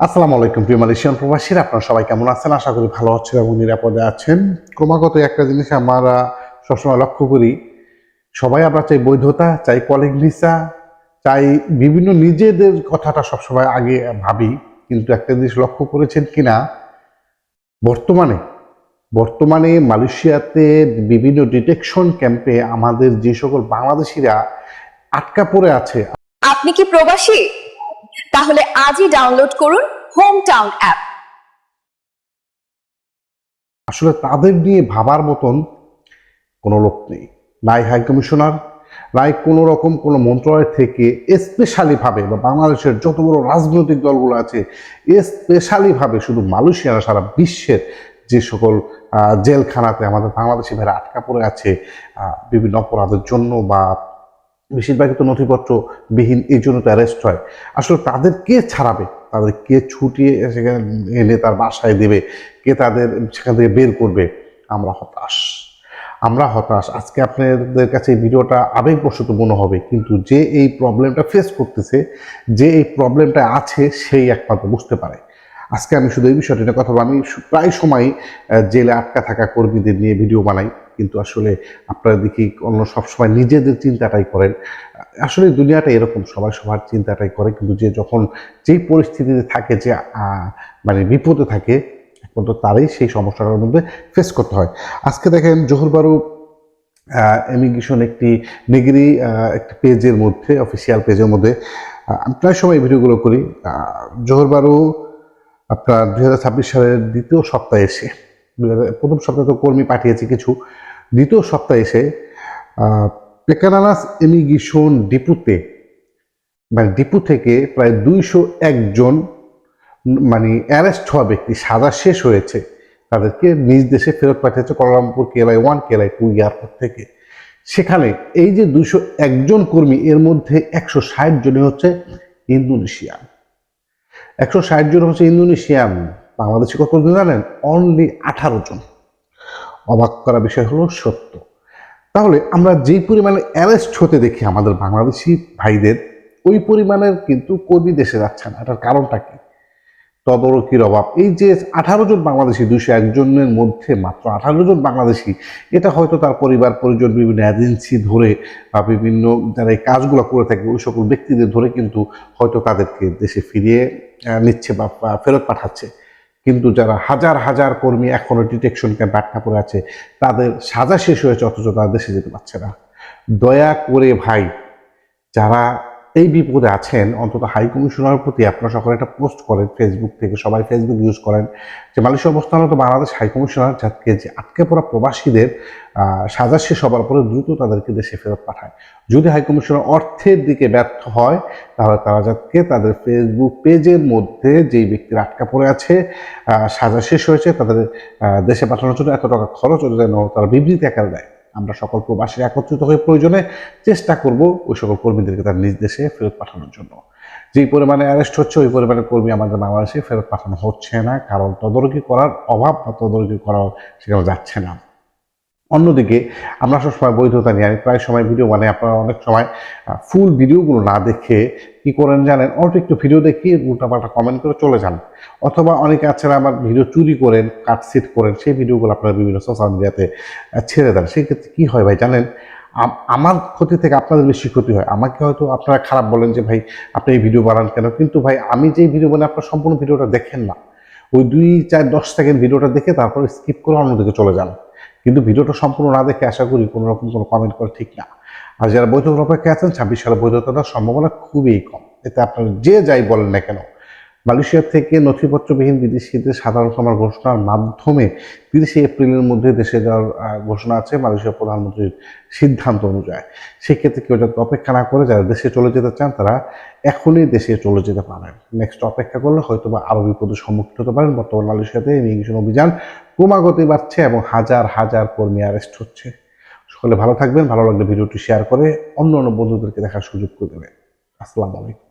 আসসালামু আলাইকুম প্রিয় মালয়েশিয়ান প্রবাসীরা, আপনারা সবাই কেমন আছেন? আশা করি ভালো আছেন এবং নিরাপদে আছেন। ক্রমাগত একটা জিনিস আমরা সবসময় লক্ষ্য করি, সবাই আমরা চাই বৈধতা, চাই কলিং ভিসা চাই বিভিন্ন নিজেদের কথাটা সবসময় আগে ভাবি, কিন্তু একটা জিনিস লক্ষ্য করেছেন কিনা? বর্তমানে বর্তমানে মালয়েশিয়াতে বিভিন্ন ডিটেকশন ক্যাম্পে আমাদের যে সকল বাংলাদেশিরা আটকা পড়ে আছে। আপনি কি প্রবাসী? তাহলে আজই ডাউনলোড করুন হোম টাউন অ্যাপ আসলে তাদের নিয়ে ভাবার মতন কোনো লোক নেই। নাই হাই কমিশনার নাই কোনো রকম কোনো মন্ত্রণালয় থেকে স্পেশালি ভাবে বা বাংলাদেশের যত বড় রাজনৈতিক দলগুলো আছে স্পেশালি ভাবে শুধু মালয়েশিয়ারা সারা বিশ্বের যে সকল জেলখানাতে আমাদের বাংলাদেশি ভাইরা আটকা পড়ে আছে বিভিন্ন অপরাধের জন্য বা বেশিরভাগই তো নথিপত্র বিহীন এই জন্য তো অ্যারেস্ট হয়। আসলে তাদের কে ছাড়াবে? তাদের কে ছুটিয়ে সেখানে এলে তার বাসায় দেবে? কে তাদের সেখান থেকে বের করবে? আমরা হতাশ। আমরা হতাশ। আজকে আপনাদের কাছে এই ভিডিওটা আবেগবশত মনে হবে, কিন্তু যে এই প্রবলেমটা ফেস করতেছে, যে এই প্রবলেমটা আছে, সেই একমাত্র বুঝতে পারে। আজকে আমি শুধু এই বিষয়টা নিয়ে কথা বলব আমি প্রায় সময় জেলে আটকা থাকা কর্মীদের নিয়ে ভিডিও বানাই। কিন্তু আসলে আপনারা দেখি অন্য সবসময় নিজেদের চিন্তাটাই করেন। আসলে দুনিয়াটা এরকম, সবাই সবার চিন্তাটাই করে, কিন্তু যে যখন যেই পরিস্থিতিতে থাকে, যে মানে বিপদে থাকে, একমাত্র তারই সেই সমস্যাটার মধ্যে ফেস করতে হয়। আজকে দেখেন জোহর বারু এমিগ্রেশন একটি নেগরি একটি পেজের মধ্যে অফিসিয়াল পেজের মধ্যে আমি প্রায় সময় ভিডিওগুলো করি। জোহর বারু আপনার দুই হাজার ছাব্বিশ সালের দ্বিতীয় সপ্তাহে এসে প্রথম সপ্তাহে তো কর্মী পাঠিয়েছে কিছু। দ্বিতীয় সপ্তাহে এসে পেকানানাস ইমিগ্রেশন ডিপুতে মানে ডিপু থেকে প্রায় দুইশো একজন মানে অ্যারেস্ট হওয়া ব্যক্তি, সাজা শেষ হয়েছে। তাদেরকে নিজ দেশে ফেরত পাঠিয়েছে Kuala Lumpur KLIA one KLIA two airport থেকে। সেখানে এই যে দুশো একজন কর্মী, এর মধ্যে একশো ষাট জনই হচ্ছে ইন্দোনেশিয়ান। একশো ষাট জন হচ্ছে ইন্দোনেশিয়ান, বাংলাদেশি কতজন জানেন? অনলি আঠারো জন। অবাক করা বিষয় হলো সত্য। তাহলে আমরা যেই পরিমাণে অ্যারেস্ট হতে দেখি আমাদের বাংলাদেশি ভাইদের, ওই পরিমাণের কিন্তু কর্মী দেশে যাচ্ছে না। এটার কারণটা কি? তদারকির অভাব। এই যে আঠারো জন বাংলাদেশি দুশো একজনের মধ্যে মাত্র আঠারো জন বাংলাদেশি, এটা হয়তো তার পরিবার, পরিজন, বিভিন্ন এজেন্সি ধরে বা বিভিন্ন যারা এই কাজগুলো করে থাকে, ওই সকল ব্যক্তিদের ধরে কিন্তু হয়তো তাদেরকে দেশে ফিরিয়ে নিচ্ছে বা ফেরত পাঠাচ্ছে। কিন্তু যারা হাজার হাজার কর্মী এখনও ডিটেকশন ক্যাম্প আটকা পড়ে আছে, তাদের সাজা শেষ হয়েছে, অথচ তারা দেশে যেতে পারছে না। দয়া করে ভাই, যারা এই বিপদে আছেন, অন্তত হাই কমিশনারের প্রতি আপনারা সকলে একটা পোস্ট করেন ফেসবুক থেকে, সবাই ফেসবুক ইউজ করেন। যে মালয়েশিয়া অবস্থানত বাংলাদেশ হাই কমিশনার যাকে যে আটকে পড়া প্রবাসীদের সাজা শেষ হবার পরে দ্রুত তাদেরকে দেশে ফেরত পাঠায়। যদি হাই কমিশনার অর্থের দিকে ব্যর্থ হয়, তাহলে তারা যাকে তাদের ফেসবুক পেজের মধ্যে যেই ব্যক্তিরা আটকা পড়ে আছে সাজা শেষ হয়েছে, তাদের দেশে পাঠানোর জন্য এত টাকা খরচ হতে যেন তারা বিবৃতি আকারে দেয়। আমরা সকল প্রবাসী একত্রিত হয়ে প্রয়োজনে চেষ্টা করব ওই সকল কর্মীদেরকে তার নিজ দেশে ফেরত পাঠানোর জন্য। যেই পরিমাণে অ্যারেস্ট হচ্ছে, ওই পরিমাণে কর্মী আমাদের বাংলাদেশে ফেরত পাঠানো হচ্ছে না, কারণ তদারকি করার অভাব বা তদারকি করা সেখানে যাচ্ছে না। অন্যদিকে আমরা সবসময় বৈধতা নিয়ে, আমি প্রায় সময় ভিডিও মানে আপনারা অনেক সময় ফুল ভিডিওগুলো না দেখে কি করেন জানেন? অল্প একটু ভিডিও দেখি উল্টাপাল্টা কমেন্ট করে চলে যান। অথবা অনেকে আছেন আমার ভিডিও চুরি করেন কাটসিট করেন, সেই ভিডিওগুলো আপনারা বিভিন্ন সোশ্যাল মিডিয়াতে ছেড়ে দেন। সেক্ষেত্রে কী হয় ভাই জানেন? আমার ক্ষতি থেকে আপনাদের বেশি ক্ষতি হয়। আমাকে হয়তো আপনারা খারাপ বলেন যে, ভাই, আপনি এই ভিডিও বানান কেন? কিন্তু ভাই, আমি যেই ভিডিও বানাই, আপনার সম্পূর্ণ ভিডিওটা দেখেন না। ওই দুই চার দশ সেকেন্ড ভিডিওটা দেখে তারপরে স্কিপ করে অন্যদিকে চলে যান। কিন্তু ভিডিওটা সম্পূর্ণ না দেখে আশা করি কোনো রকম কোনো কমেন্ট করা ঠিক না। আর যারা বৈধতার অপেক্ষায় আছেন, ছাব্বিশ সালে বৈধতার সম্ভাবনা খুবই কম। এতে আপনারা যে যাই বলেন না কেন মালয়েশিয়া থেকে নথিপত্রবিহীন বিদেশিদের সাধারণ সমার ঘোষণার মাধ্যমে তিরিশে এপ্রিলের মধ্যে দেশে যাওয়ার ঘোষণা আছে মালয়েশিয়ার প্রধানমন্ত্রীর সিদ্ধান্ত অনুযায়ী। সেক্ষেত্রে কেউ যাতে অপেক্ষা না করে, যারা দেশে চলে যেতে চান, তারা এখনই দেশে চলে যেতে পারেন। নেক্সট অপেক্ষা করলে হয়তো বা আরও বিপদের সম্মুখীন হতে পারেন। বর্তমান মালয়েশিয়াতে ইমিগ্রেশন অভিযান ক্রমাগতই বাড়ছে এবং হাজার হাজার কর্মী অ্যারেস্ট হচ্ছে। সকলে ভালো থাকবেন। ভালো লাগলে ভিডিওটি শেয়ার করে অন্য অন্য বন্ধুদেরকে দেখার সুযোগ করে দেবেন। আসসালামু আলাইকুম।